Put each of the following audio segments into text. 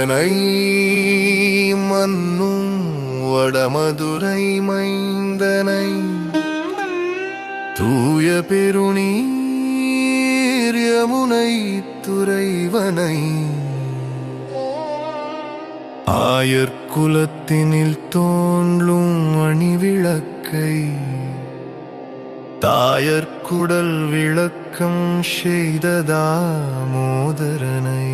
மன்னனை மன்னும் வடமதுரை மைந்தனை. தூய பெருநீர் யமுனை துறைவனை. ஆயர்குலத்தினில் தோன்றும் அணிவிளக்கை. தாயர்குடல் விளக்கம் செய்த தாமோதரனை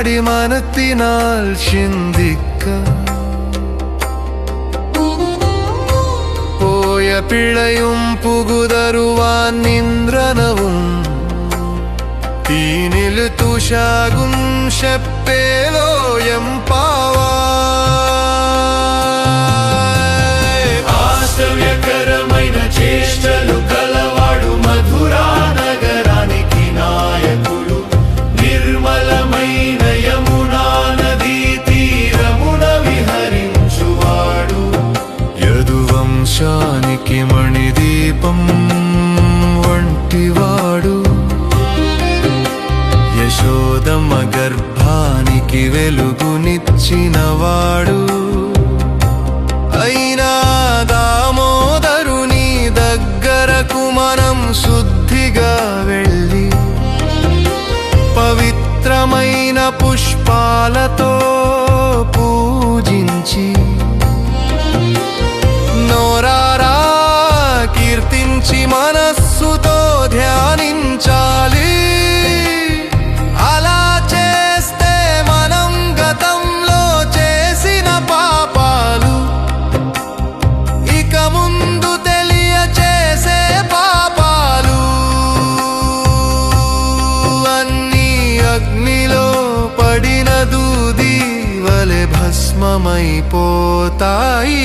പാടി മനത്തിനാൽ ചിന്തിക്ക. പോയ പിഴയും പുകുതരുവാൻ നിന്ദ്രനവും തീനിൽ തുഷാകും ശപ്പേലോയം പാവാ పుష్పాలతో పూజించి నోరారా కీర్తించి మనస్సుతో భస్మమైపోతాయి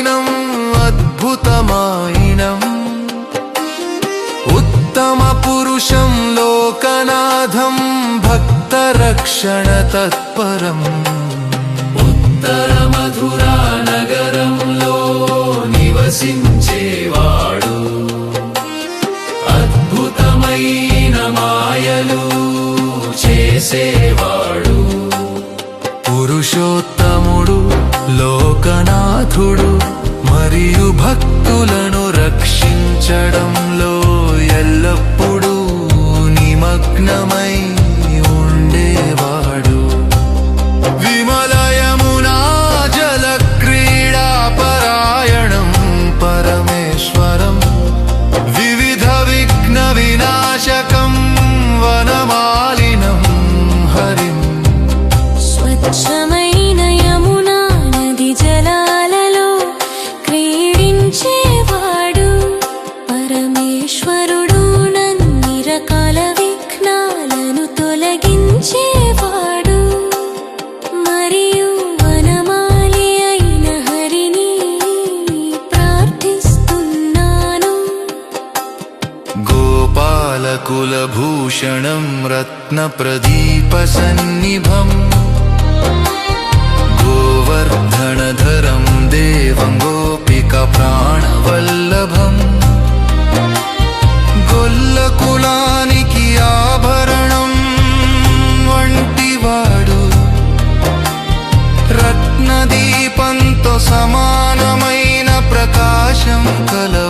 పురవాసినం అద్భుతమాయినం. ఉత్తమ పురుషం లోకనాథం భక్తరక్షణ తత్పరం. ఉత్తర మధురా నగరంలో నివసించేవాడు అద్భుతమైన మాయలు చేసేవాడు. పురుషోత్తముడు నాథుడు మరియు భక్తులను రక్షించడంలో ఎల్లప్పుడూ నిమగ్నమై भूषणं रत्नप्रदीपसन्निभम् गोवर्धनधरं देवं गोपिकप्राणवल्लभम् गोल्लकुलानिकि आभरणं वण्टिवाडु रत्नदीपं समानमैन प्रकाशं कलव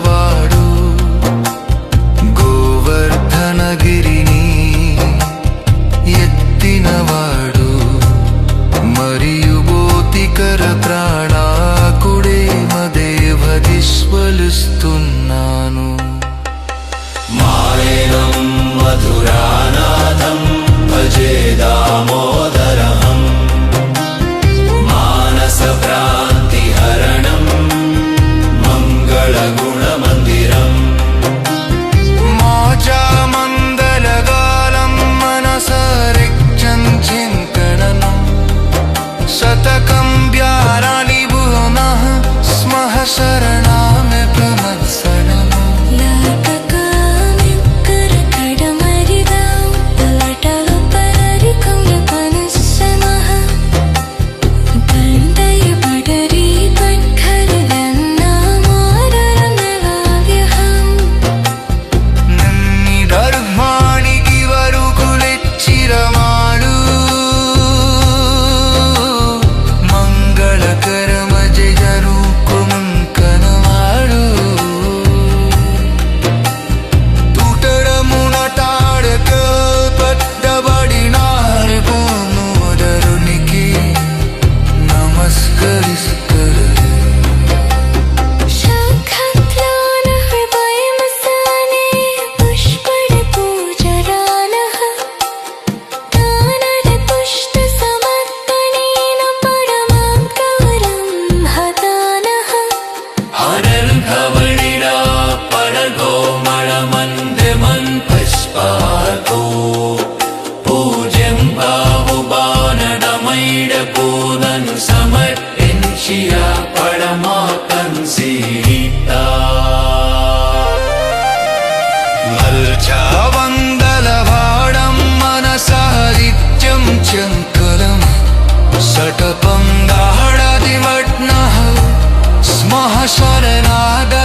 તન સમર્પિન શિયા પરમા તન સીતા મલજાવંદલવાડમ મનસારિત્યમ ચંકલમ સટપમ દાહડાદિવટ્નઃ સ્મઃ શરણાગત